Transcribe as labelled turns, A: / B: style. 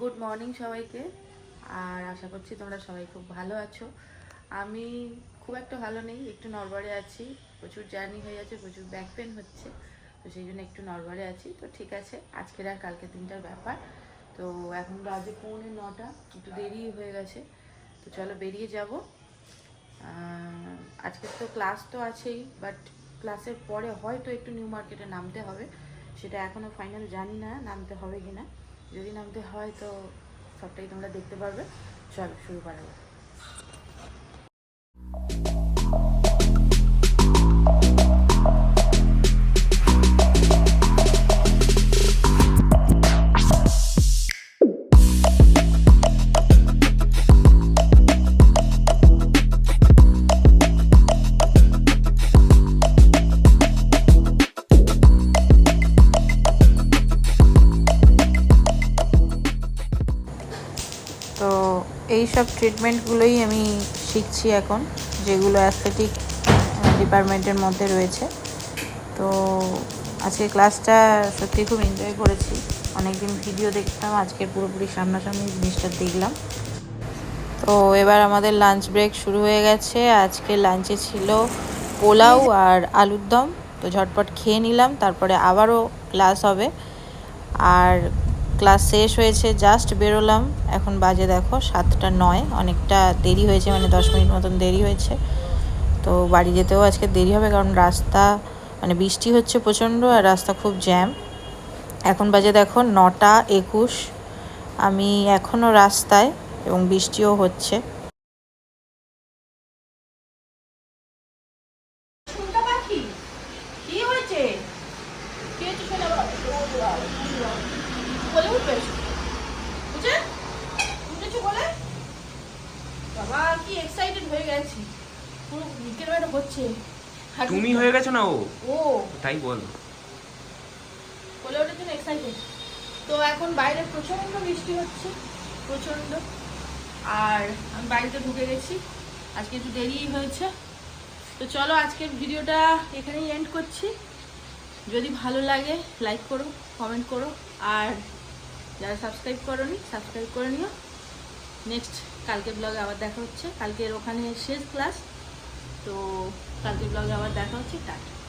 A: Good morning সবাইকে। আর আশা করছি তোমরা সবাই খুব ভালো আছো। আমি খুব একটা ভালো নেই, একটু নড়বড়ে আছি। প্রচুর জার্নি হয়ে যাচ্ছে প্রচুর ব্যাক পেন হচ্ছে। তো সেই জন্য একটু নড়বড়ে আছি। তো ঠিক আছে, আজকের আর কালকে দিনটার ব্যাপার। তো এখন বাজে পৌনে নটা, একটু দেরি হয়ে গেছে। তো চলো বেরিয়ে যাব। আজকে তো ক্লাস তো আছেই বাট ক্লাসের পরে হয়তো একটু নিউ মার্কেটে নামতে হবে। সেটা এখনও ফাইনাল জানি না, নামতে হবে কি না যদি নামতে হয় তো সবটাই তোমরা দেখতে পারবে। চলো শুরু করা যাক। এই সব ট্রিটমেন্টগুলোই আমি শিখছি এখন, যেগুলো অ্যাস্থেটিক ডিপার্টমেন্টের মধ্যে রয়েছে। তো আজকে ক্লাসটা সত্যি খুব এনজয় করেছি। অনেকদিন ভিডিও দেখতাম, আজকে পুরোপুরি সামনাসামনি জিনিসটা দেখলাম। তো এবার আমাদের লাঞ্চ ব্রেক শুরু হয়ে গেছে। আজকে লাঞ্চে ছিল পোলাও আর আলুর দম। তো ঝটপট খেয়ে নিলাম, তারপরে আবারও ক্লাস হবে। আর ক্লাস শেষ হয়েছে জাস্ট বেরোলাম। এখন বাজে দেখো সাতটা নয়, অনেকটা দেরি হয়েছে মানে দশ মিনিট মতন দেরি হয়েছে। তো বাড়ি যেতেও আজকে দেরি হবে, কারণ রাস্তা মানে বৃষ্টি হচ্ছে প্রচণ্ড আর রাস্তা খুব জ্যাম এখন বাজে দেখো নটা একুশ। আমি এখনও রাস্তায় এবং বৃষ্টিও হচ্ছে।
B: কি হয়েছে? কি হয়েছে বলে উঠবে? বুঝে উঠেছো বলে? বাবা কি এক্সাইটেড হয়ে গেছি। পুরো বুকের বাইরে হচ্ছে।
C: তুমি হয়ে গেছো না ও?
B: ও।
C: তাই বল।
B: বলে ওঠার জন্য এক্সাইটেড তো এখন বাইরে প্রচণ্ড বৃষ্টি হচ্ছে প্রচণ্ড। আর আমি বাড়িতে ঢুকে গেছি। আজকে একটু দেরিই হয়েছে। তো চলো আজকের ভিডিওটা এখানেই এন্ড করছি। যদি ভালো লাগে লাইক করো কমেন্ট করো। আর যারা সাবস্ক্রাইব করোনি সাবস্ক্রাইব করে নিও। নেক্সট কালকে ব্লগে আবার দেখা হচ্ছে। কালকের ওখানে শেষ ক্লাস তো কালকে ব্লগে আবার দেখা হচ্ছে, টাটা।